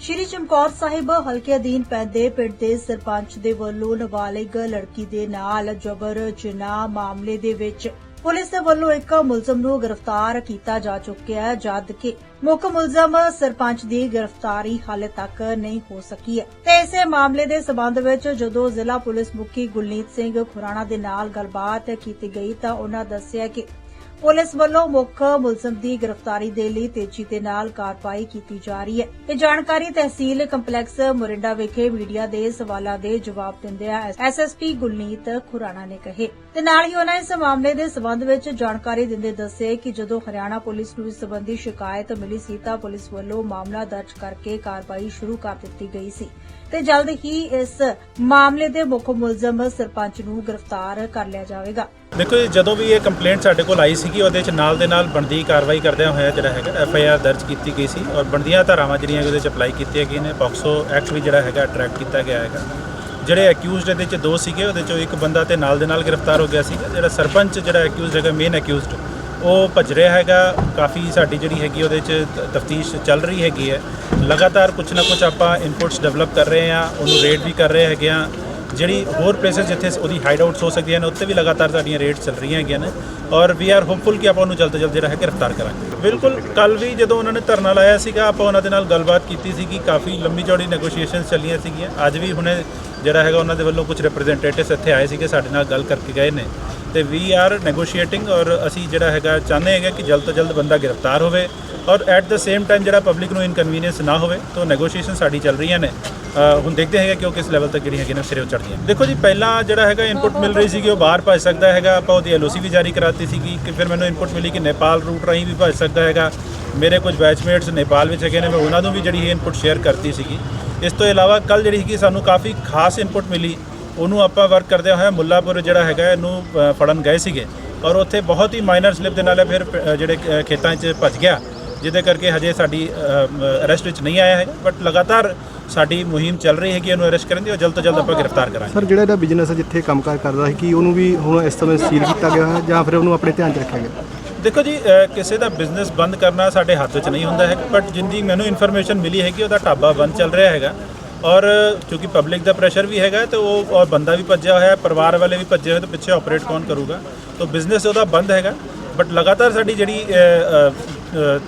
ਸ਼੍ਰੀ ਚਮਕੌਰ ਸਾਹਿਬ ਹਲਕੇ ਅਧੀਨ ਪੈਂਦੇ ਪਿੰਡ ਦੇ ਸਰਪੰਚ ਦੇ ਵੱਲੋਂ ਨਾਬਾਲਿਗ ਲੜਕੀ ਦੇ ਨਾਲ ਜਬਰ ਜਨਾਹ ਮਾਮਲੇ ਦੇ ਵਿੱਚ ਪੁਲਿਸ ਦੇ ਵੱਲੋਂ ਇੱਕ ਮੁਲਜ਼ਮ ਨੂੰ ਗ੍ਰਿਫਤਾਰ ਕੀਤਾ ਜਾ ਚੁੱਕਿਆ ਹੈ, ਜਦ ਕਿ ਮੁੱਖ ਮੁਲਜ਼ਮ ਸਰਪੰਚ ਦੀ ਗ੍ਰਿਫਤਾਰੀ ਹਾਲੇ ਤੱਕ ਨਹੀਂ ਹੋ ਸਕੀ ਹੈ। ਤੇ ਇਸੇ ਮਾਮਲੇ ਦੇ ਸਬੰਧ ਵਿੱਚ ਜਦੋਂ ਜ਼ਿਲ੍ਹਾ ਪੁਲਿਸ ਮੁਖੀ ਗੁਲਨੀਤ ਸਿੰਘ ਖੁਰਾਣਾ ਦੇ ਨਾਲ ਗੱਲਬਾਤ ਕੀਤੀ ਗਈ ਤਾਂ ਉਹਨਾਂ ਦੱਸਿਆ ਕਿ ਪੁਲਿਸ ਵੱਲੋਂ ਮੁੱਖ ਮੁਲਜ਼ਮ ਦੀ ਗ੍ਰਿਫਤਾਰੀ ਦੇ ਲਈ ਤੇਜ਼ੀ ਦੇ ਨਾਲ ਕਾਰਵਾਈ ਕੀਤੀ ਜਾ ਰਹੀ ਹੈ। ਇਹ ਜਾਣਕਾਰੀ ਤਹਿਸੀਲ ਕੰਪਲੈਕਸ ਮੋਰਿੰਡਾ ਵਿਖੇ ਮੀਡੀਆ ਦੇ ਸਵਾਲਾਂ ਦੇ ਜਵਾਬ ਦਿੰਦਿਆਂ ਐਸਐਸਪੀ ਗੁਲਨੀਤ ਖੁਰਾਣਾ ਨੇ ਕਹੇ। ਤੇ ਨਾਲ ਹੀ ਉਹਨਾਂ ਇਸ ਮਾਮਲੇ ਦੇ ਸਬੰਧ ਵਿੱਚ ਜਾਣਕਾਰੀ ਦਿੰਦੇ ਦੱਸੇ ਕਿ ਜਦੋਂ ਹਰਿਆਣਾ ਪੁਲਿਸ ਨੂੰ ਇਸ ਸਬੰਧੀ ਸ਼ਿਕਾਇਤ ਮਿਲੀ ਸੀ ਤਾਂ ਪੁਲਿਸ ਵੱਲੋਂ ਮਾਮਲਾ ਦਰਜ ਕਰਕੇ ਕਾਰਵਾਈ ਸ਼ੁਰੂ ਕਰ ਦਿੱਤੀ ਗਈ ਸੀ। ਤੇ ਜਲਦ ਹੀ ਇਸ ਮਾਮਲੇ ਦੇ ਮੁੱਖ ਮੁਲਜ਼ਮ ਸਰਪੰਚ ਨੂੰ ਗ੍ਰਿਫਤਾਰ ਕਰ ਲਿਆ ਜਾਵੇਗਾ। ਦੇਖੋ ਜੀ, ਜਦੋਂ ਵੀ ਇਹ ਕੰਪਲੇਂਟ ਸਾਡੇ ਕੋਲ ਆਈ ਸੀਗੀ ਉਹਦੇ ਚ ਨਾਲ ਦੇ ਨਾਲ ਬਣਦੀ ਕਾਰਵਾਈ ਕਰਦਿਆਂ ਹੋਇਆ ਜਿਹੜਾ ਹੈਗਾ ਐਫ ਆਈ ਆਰ ਦਰਜ ਕੀਤੀ ਗਈ ਸੀ ਔਰ ਬਣਦੀਆਂ ਧਾਰਾਵਾਂ ਜਿਹੜੀਆਂ ਉਹਦੇ ਚ ਅਪਲਾਈ ਕੀਤੀਆਂ ਗਈਆਂ ਨੇ। ਪੌਕਸੋ ਐਕਟ ਵੀ ਜਿਹੜਾ ਹੈਗਾ ਅਟਰੈਕਟ ਕੀਤਾ ਗਿਆ ਹੈਗਾ। ਜਿਹੜੇ ਅਕਿਊਜ਼ਡ ਇਹਦੇ ਚ ਦੋ ਸੀਗੇ ਉਹਦੇ ਚੋਂ ਇੱਕ ਬੰਦਾ ਤੇ ਨਾਲ ਦੇ ਨਾਲ ਗ੍ਰਿਫਤਾਰ ਹੋ ਗਿਆ ਸੀਗਾ ਜਿਹੜਾ ਸਰਪੰਚ ਜਿਹੜਾ ਅਕਿਊਜ਼ਡ ਹੈਗਾ ਮੇਨ ਅਕਿਊਜ਼ਡ ਉਹ ਭੱਜ ਰਿਹਾ ਹੈਗਾ। ਕਾਫੀ ਸਾਡੀ ਜਿਹੜੀ ਹੈਗੀ ਉਹਦੇ ਚ ਤਫਤੀਸ਼ ਚੱਲ ਰਹੀ ਹੈਗੀ ਹੈ। ਲਗਾਤਾਰ ਕੁਝ ਨਾ ਕੁਝ ਆਪਾਂ ਇਨਪੁਟਸ ਡਿਵੈਲਪ ਕਰ ਰਹੇ ਹਾਂ ਉਹਨੂੰ ਰੇਟ ਵੀ ਕਰ ਰਹੇ ਹੈਗੇ ਆ ਜਿਹੜੀ ਹੋਰ ਪਲੇਸਸ ਜਿੱਥੇ ਉਹਦੀ ਹਾਈਡ ਆਊਟਸ ਹੋ ਸਕਦੀਆਂ ਨੇ, ਉੱਥੇ ਵੀ ਲਗਾਤਾਰ ਸਾਡੀਆਂ ਰੇਡ ਚੱਲ ਰਹੀਆਂ ਹੈਗੀਆਂ ਨੇ ਔਰ ਵੀ ਆਰ ਹੋਪਫੁਲ ਕਿ ਆਪਾਂ ਉਹਨੂੰ ਜਲਦ ਤੋਂ ਜਲਦ ਜਿਹੜਾ ਹੈ ਗ੍ਰਿਫਤਾਰ ਕਰਾਂਗੇ। ਬਿਲਕੁਲ ਕੱਲ ਵੀ ਜਦੋਂ ਉਹਨਾਂ ਨੇ ਧਰਨਾ ਲਾਇਆ ਸੀਗਾ, ਆਪਾਂ ਉਹਨਾਂ ਦੇ ਨਾਲ ਗੱਲਬਾਤ ਕੀਤੀ ਸੀਗੀ ਕਾਫੀ ਲੰਮੀ ਚੌੜੀ ਨੈਗੋਸ਼ੀਏਸ਼ਨਸ ਚੱਲੀਆਂ ਸੀਗੀਆਂ। ਅੱਜ ਵੀ ਹੁਣੇ ਜਿਹੜਾ ਹੈਗਾ ਉਹਨਾਂ ਦੇ ਵੱਲੋਂ ਕੁਝ ਰਿਪਰੈਜ਼ੈਂਟੇਟਿਵਸ ਇੱਥੇ ਆਏ ਸੀਗੇ, ਸਾਡੇ ਨਾਲ ਗੱਲ ਕਰਕੇ ਗਏ ਨੇ। ਤੇ ਵੀ ਆਰ ਨੈਗੋਸ਼ੀਏਟਿੰਗ ਔਰ ਅਸੀਂ ਜਿਹੜਾ ਹੈਗਾ ਚਾਹੁੰਦੇ ਹੈਗੇ ਕਿ ਜਲਦ ਤੋਂ ਜਲਦ ਬੰਦਾ ਗ੍ਰਿਫਤਾਰ ਹੋਵੇ। ਔਰ ਐਟ ਦ ਸੇਮ ਟਾਈਮ ਜਿਹੜਾ ਪਬਲਿਕ ਨੂੰ ਇਨਕਨਵੀਨੀਅੰਸ ਨਾ ਹੋਵੇ ਤਾਂ ਨੈਗੋਸ਼ੀਏਸ਼ਨ ਸਾਡੀ ਚੱਲ ਰਹੀਆਂ ਨੇ। ਹੁਣ ਦੇਖਦੇ ਹੈਗੇ ਕਿ ਉਹ ਕਿਸ ਲੈਵਲ ਤੱਕ ਜਿਹੜੀ ਹੈਗੀ ਨੇ ਸਿਰੇ ਚੜ੍ਹਦੀਆਂ। ਦੇਖੋ ਜੀ ਪਹਿਲਾਂ ਜਿਹੜਾ ਹੈਗਾ ਇਨਪੁਟ ਮਿਲ ਰਹੀ ਸੀਗੀ ਉਹ ਬਾਹਰ ਭੱਜ ਸਕਦਾ ਹੈਗਾ। ਆਪਾਂ ਉਹਦੀ ਐਲਓਸੀ ਵੀ ਜਾਰੀ ਕਰਾਤੀ ਸੀਗੀ ਕਿ ਫਿਰ ਮੈਨੂੰ ਇਨਪੁਟ ਮਿਲੀ ਕਿ ਨੇਪਾਲ ਰੂਟ ਰਾਹੀਂ ਵੀ ਭੱਜ ਸਕਦਾ ਹੈਗਾ। ਮੇਰੇ ਕੁਝ ਬੈਚਮੇਟਸ ਨੇਪਾਲ ਵਿੱਚ ਹੈਗੇ ਨੇ ਮੈਂ ਉਹਨਾਂ ਨੂੰ ਵੀ ਜਿਹੜੀ ਇਨਪੁਟ ਸ਼ੇਅਰ ਕਰਤੀ ਸੀਗੀ। ਇਸ ਤੋਂ ਇਲਾਵਾ ਕੱਲ ਜਿਹੜੀ ਹੈਗੀ ਸਾਨੂੰ ਕਾਫੀ ਖਾਸ ਇਨਪੁਟ ਮਿਲੀ। ਉਹਨੂੰ ਆਪਾਂ ਵਰਕ ਕਰਦੇ ਹੋਏ ਮੁੱਲਾਪੁਰ ਜਿਹੜਾ ਹੈਗਾ ਇਹਨੂੰ ਅ, ਫੜਨ ਗਏ ਸੀਗੇ। ਔਰ ਉੱਥੇ ਬਹੁਤ ਹੀ ਮਾਈਨਰ ਸਲਿਪ ਦੇ ਨਾਲ ਇਹ ਫਿਰ ਜਿਹੜੇ ਖੇਤਾਂ 'ਚ ਭੱਜ ਗਿਆ। ਜਿਹਦੇ ਕਰਕੇ ਹਜੇ ਸਾਡੀ ਅਰੈਸਟ ਵਿੱਚ ਨਹੀਂ ਆਇਆ ਹੈ ਬਟ ਲਗਾਤਾਰ ਸਾਡੀ ਮੁਹਿੰਮ ਚੱਲ ਰਹੀ ਹੈਗੀ ਇਹਨੂੰ ਅਰੈਸਟ ਕਰਨ ਦੀ ਔਰ ਜਲਦ ਤੋਂ ਜਲਦ ਆਪਾਂ ਗ੍ਰਿਫਤਾਰ ਕਰਾਂਗੇ। ਸਰ ਜਿਹੜਾ ਇਹਦਾ ਬਿਜ਼ਨਸ ਹੈ ਜਿੱਥੇ ਕੰਮਕਾਰ ਕਰਦਾ ਸੀ ਕੀ ਉਹਨੂੰ ਵੀ ਹੁਣ ਇਸ ਸਮੇਂ ਸੀਲ ਕੀਤਾ ਗਿਆ ਹੈ ਜਾਂ ਫਿਰ ਉਹਨੂੰ ਆਪਣੇ ਧਿਆਨ 'ਚ ਰੱਖਿਆ ਗਿਆ ਦੇਖੋ ਜੀ ਕਿਸੇ ਦਾ ਬਿਜ਼ਨਸ ਬੰਦ ਕਰਨਾ ਸਾਡੇ ਹੱਥ ਵਿੱਚ ਨਹੀਂ ਹੁੰਦਾ ਹੈ ਬਟ ਜਿੰਦੀ ਮੈਨੂੰ ਇਨਫੋਰਮੇਸ਼ਨ ਮਿਲੀ ਹੈ ਕਿ ਉਹਦਾ ਢਾਬਾ ਬੰਦ ਚੱਲ ਰਿਹਾ ਹੈਗਾ। ਔਰ ਕਿਉਂਕਿ ਪਬਲਿਕ ਦਾ ਪ੍ਰੈਸ਼ਰ ਵੀ ਹੈਗਾ ਤੇ ਉਹ ਔਰ ਬੰਦਾ ਵੀ ਭੱਜਿਆ ਹੋਇਆ ਹੈ ਪਰਿਵਾਰ ਵਾਲੇ ਵੀ ਭੱਜੇ ਹੋਏ ਤੇ ਪਿੱਛੇ ਆਪਰੇਟ ਕੌਣ ਕਰੂਗਾ? ਤਾਂ ਬਿਜ਼ਨਸ ਉਹਦਾ ਬੰਦ ਹੈਗਾ ਬਟ ਲਗਾਤਾਰ ਸਾਡੀ ਜਿਹੜੀ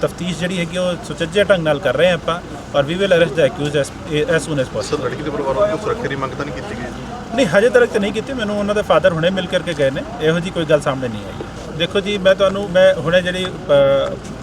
ਤਫਤੀਸ਼ ਜਿਹੜੀ ਹੈਗੀ ਉਹ ਸੁਚੱਜੇ ਢੰਗ ਨਾਲ ਕਰ ਰਹੇ ਹਾਂ ਆਪਾਂ ਔਰ we will arrest the accused as soon as possible sir ਲੜਕੀ ਦੇ ਪਰਿਵਾਰ ਵੱਲੋਂ ਸੁਰੱਖਿਆ ਦੀ ਮੰਗ ਤਾਂ ਨਹੀਂ ਕੀਤੀ ਗਈ? ਨਹੀਂ ਹਜੇ ਤੱਕ ਤੇ ਨਹੀਂ ਕੀਤੀ ਮੈਨੂੰ ਉਹਨਾਂ ਦੇ ਫਾਦਰ ਹੁਣੇ ਮਿਲ ਕਰਕੇ ਗਏ ਨੇ ਇਹੋ ਜੀ ਕੋਈ ਗੱਲ ਸਾਹਮਣੇ ਨਹੀਂ ਆਈ। ਦੇਖੋ ਜੀ ਮੈਂ ਤੁਹਾਨੂੰ ਮੈਂ ਹੁਣੇ ਜਿਹੜੀ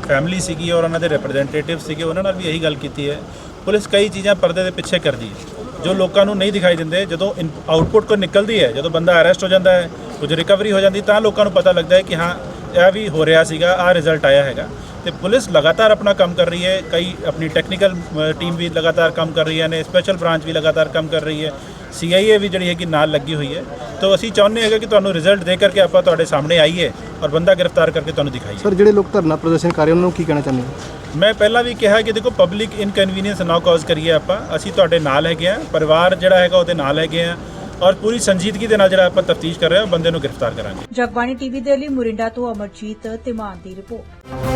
ਫੈਮਿਲੀ ਸੀਗੀ ਔਰ ਉਹਨਾਂ ਦੇ ਰਿਪਰੈਜ਼ੈਂਟੇਟਿਵ ਸੀਗੇ ਉਹਨਾਂ ਨਾਲ ਵੀ ਇਹੀ ਗੱਲ ਕੀਤੀ ਹੈ। ਪੁਲਿਸ ਕਈ ਚੀਜ਼ਾਂ ਪਰਦੇ ਦੇ ਪਿੱਛੇ ਕਰਦੀ ਹੈ ਜੋ ਲੋਕਾਂ ਨੂੰ ਨਹੀਂ ਦਿਖਾਈ ਦਿੰਦੇ ਜਦੋਂ ਆਊਟਪੁੱਟ ਕੋ ਨਿਕਲਦੀ ਹੈ ਜਦੋਂ ਬੰਦਾ ਅਰੈਸਟ ਹੋ ਜਾਂਦਾ ਹੈ ਕੁਝ ਰਿਕਵਰੀ ਹੋ ਜਾਂਦੀ ਤਾਂ ਲੋਕਾਂ ਨੂੰ ਪਤਾ ਲੱਗਦਾ ਹੈ ਕਿ ਹਾਂ ਇਹ ਵੀ ਹੋ ਰਿਹਾ ਸੀਗਾ ਆ ਰਿਜ਼ਲਟ ਆਇਆ ਹੈਗਾ। ਤੇ ਪੁਲਿਸ ਲਗਾਤਾਰ ਆਪਣਾ ਕੰਮ ਕਰ ਰਹੀ ਹੈ। ਕਈ ਆਪਣੀ ਟੈਕਨੀਕਲ ਟੀਮ ਵੀ ਲਗਾਤਾਰ ਕੰਮ ਕਰ ਰਹੀ ਹੈ ਨੇ ਸਪੈਸ਼ਲ ਬ੍ਰਾਂਚ ਵੀ ਲਗਾਤਾਰ ਕੰਮ ਕਰ ਰਹੀ ਹੈ। ਸੀਆਈਏ ਵੀ ਜਿਹੜੀ ਹੈ ਕਿ ਨਾਲ ਲੱਗੀ ਹੋਈ ਹੈ। ਤਾਂ ਅਸੀਂ ਚਾਹੁੰਦੇ ਹੈਗੇ ਕਿ ਤੁਹਾਨੂੰ ਰਿਜ਼ਲਟ ਦੇ ਕਰਕੇ ਆਪਾਂ ਤੁਹਾਡੇ ਸਾਹਮਣੇ ਆਈਏ ਔਰ ਬੰਦਾ ਗ੍ਰਿਫਤਾਰ ਕਰਕੇ ਤੁਹਾਨੂੰ ਦਿਖਾਈਏ। ਸਰ ਜਿਹੜੇ ਲੋਕ ਧਰਨਾ ਪ੍ਰਦਰਸ਼ਨ ਕਰ ਰਹੇ ਉਹਨਾਂ ਨੂੰ ਕੀ ਕਹਿਣਾ ਚਾਹੁੰਦੇ ਹੋ? ਮੈਂ ਪਹਿਲਾਂ ਵੀ ਕਿਹਾ ਕਿ ਦੇਖੋ ਪਬਲਿਕ ਇਨਕਨਵੀਨੀਅੰਸ ਨਾ ਕਾਜ਼ ਕਰੀਏ ਆਪਾਂ। ਅਸੀਂ ਤੁਹਾਡੇ ਨਾਲ ਹੈਗੇ ਆ ਪਰਿਵਾਰ ਜਿਹੜਾ ਹੈਗਾ ਉਹਦੇ ਨਾਲ ਹੈਗੇ ਆ ਔਰ ਪੂਰੀ ਸੰਜੀਦਗੀ ਦੇ ਨਾਲ ਜਿਹੜਾ ਆਪਾਂ ਤਫਤੀਸ਼ ਕਰ ਰਹੇ ਹਾਂ ਬੰਦੇ ਨੂੰ ਗ੍ਰਿਫਤਾਰ ਕਰਾਂਗੇ। ਜਗਬਾਣੀ ਟੀਵੀ ਦੇ ਲਈ ਮੁਰਿੰਡਾ ਤੋਂ ਅਮਰਜੀਤ ਤਿਮਾਨ ਦੀ ਰਿਪੋਰਟ।